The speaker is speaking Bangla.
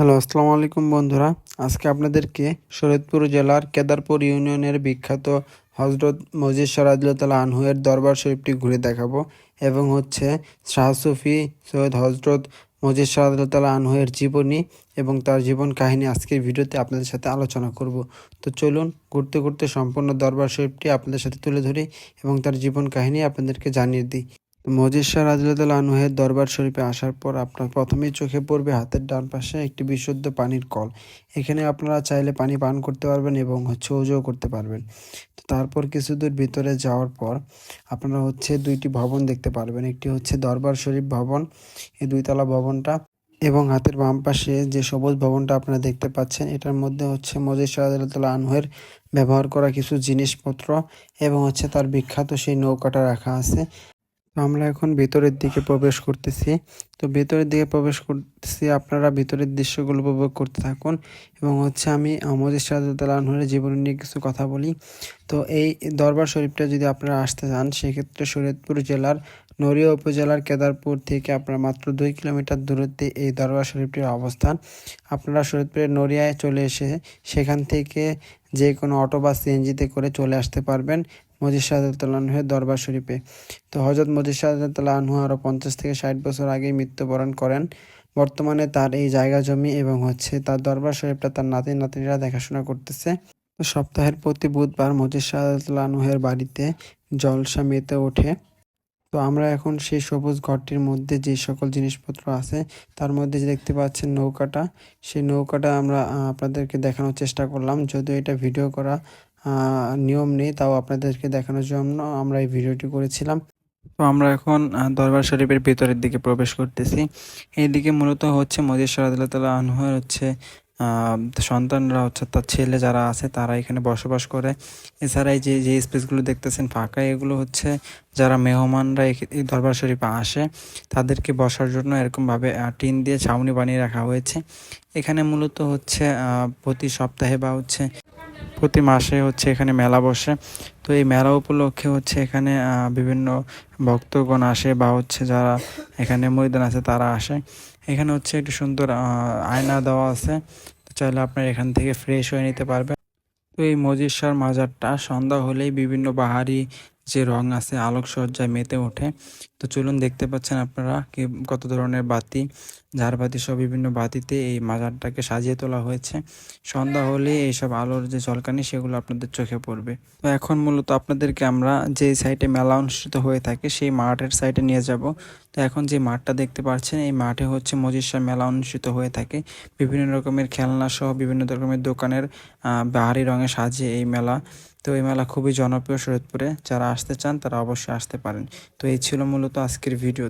হ্যালো, আসসালামু আলাইকুম বন্ধুরা। আজকে আপনাদেরকে শরীয়তপুর জেলার কেদারপুর ইউনিয়নের বিখ্যাত হজরত মজিদ সরাদুল্লাহ আনহুয়ের দরবার শরীফটি ঘুরে দেখাবো এবং হচ্ছে শাহ সুফি সৈয়দ হজরত মজিদ সরাদুল্লাহ আনহুয়ের জীবনী এবং তার জীবন কাহিনী আজকের ভিডিওতে আপনাদের সাথে আলোচনা করব। তো চলুন, ঘুরতে ঘুরতে সম্পূর্ণ দরবার শরীফটি আপনাদের সাথে তুলে ধরি এবং তার জীবন কাহিনী আপনাদেরকে জানিয়ে দিই। মজিদ শাহ আনহুয়ের দরবার শরীফে আসার পর আপনার প্রথমেই চোখে পড়বে হাতের ডান পাশে একটি বিশুদ্ধ পানির কল। এখানে আপনারা চাইলে পানি পান করতে পারবেন এবং হচ্ছে ওজোও করতে পারবেন। তো তারপর কিছু দূর ভিতরে যাওয়ার পর আপনারা হচ্ছে দুইটি ভবন দেখতে পারবেন। একটি হচ্ছে দরবার শরীফ ভবন, এই দুইতলা ভবনটা, এবং হাতের বাম পাশে যে সবুজ ভবনটা আপনারা দেখতে পাচ্ছেন, এটার মধ্যে হচ্ছে মজিদ শাহজালাতুল্লাহ আনহুয়ের ব্যবহার করা কিছু জিনিসপত্র, এবং হচ্ছে তার বিখ্যাত সেই নৌকাটা রাখা আছে। আমরা এখন ভেতরের দিকে প্রবেশ করতেছি। তো ভেতরের দিকে প্রবেশ করতেছি, আপনারা ভিতরের দৃশ্যগুলো উপভোগ করতে থাকুন। এবং হচ্ছে আমি আমাদের শাহজালানহুরের জীবন নিয়ে কিছু কথা বলি। তো এই দরবার শরীফটা যদি আপনারা আসতে চান, সেক্ষেত্রে শরীয়তপুর জেলার নড়িয়া উপজেলার কেদারপুর থেকে আপনারা মাত্র দুই কিলোমিটার দূরত্বে এই দরবার শরীফটির অবস্থান। আপনারা শরীয়তপুরের নড়িয়ায় চলে এসে সেখান থেকে যে কোনো অটো বা সিএনজিতে করে চলে আসতে পারবেন। মজিদ শাহজালানহের দরবার শরীফে। তো হজরত মজিদ শাহজালাহ আনহু আরও পঞ্চাশ থেকে ষাট বছর আগেই মৃত্যুবরণ করেন। বর্তমানে তার এই জায়গা জমি এবং হচ্ছে তার দরবার শরীফটা তার নাতি নাতিরা দেখাশোনা করতেছে। সপ্তাহের প্রতি বুধবার মজিদ শাহজালাহ আনহুয়ের বাড়িতে জলসা মেতে ওঠে। তো আমরা এখন সেই সবুজ ঘরটির মধ্যে যে সকল জিনিসপত্র আছে, তার মধ্যে যে দেখতে পাচ্ছেন নৌকাটা, সেই নৌকাটা আমরা আপনাদেরকে দেখানোর চেষ্টা করলাম। যদিও এটা ভিডিও করা নিয়ম নেই, তাও আপনাদেরকে দেখানোর জন্য আমরা এই ভিডিওটি করেছিলাম। তো আমরা এখন দরবার শরীফের ভিতরের দিকে প্রবেশ করতেছি। এইদিকে মূলত হচ্ছে মজিদ সরাদুল্লাহ আনহুয়ের হচ্ছে সন্তানরা হচ্ছে তার ছেলে যারা আছে, তারা এখানে বসবাস করে। এছাড়া যে যে স্পেসগুলো দেখতেছেন ফাঁকা, এগুলো হচ্ছে যারা মেহমানরা এই দরবার শরীফে আসে, তাদেরকে বসার জন্য এরকমভাবে টিন দিয়ে ছাউনি বানিয়ে রাখা হয়েছে। এখানে মূলত হচ্ছে প্রতি সপ্তাহে বা হচ্ছে প্রতি মাসে হচ্ছে এখানে মেলা বসে। তো এই মেলা উপলক্ষে হচ্ছে এখানে বিভিন্ন ভক্তগণ আসে বা হচ্ছে যারা এখানে ময়দান আছে তারা আসে। এখানে হচ্ছে একটু সুন্দর আয়না দেওয়া আছে। তো চাইলে আপনার এখান থেকে ফ্রেশ হয়ে নিতে পারবেন। তো এই মজিদ মাজারটা সন্ধ্যা হলেই বিভিন্ন বাহারি যে রং আছে আলোকসজ্জায় মেতে ওঠে। তো চলুন দেখতে পাচ্ছেন আপনারা কি কত ধরনের বাতি। ঝাড়বাতি সব বিভিন্ন বাতিতে এই মাজারটাকে সাজিয়ে তোলা হয়েছে। সন্ধ্যা হলে এইসব আলোর যে ঝলকানি সেগুলো আপনাদের চোখে পড়বে। তো এখন মূলত আপনাদেরকে আমরা যে সাইটে মেলা অনুষ্ঠিত হয়ে থাকে, সেই মাঠের সাইটে নিয়ে যাব। তো এখন যে মাঠটা দেখতে পাচ্ছেন, এই মাঠে হচ্ছে মজিষা মেলা অনুষ্ঠিত হয়ে থাকে। বিভিন্ন রকমের খেলনা সহ বিভিন্ন রকমের দোকানের বাহারি রঙে সাজিয়ে এই মেলা তো এই মেলা খুবই জনপ্রিয় শরীয়তপুরে যারা আসতে চান তারা অবশ্যই আসতে পারেন। তো এই ছিল মূলত আজকের ভিডিও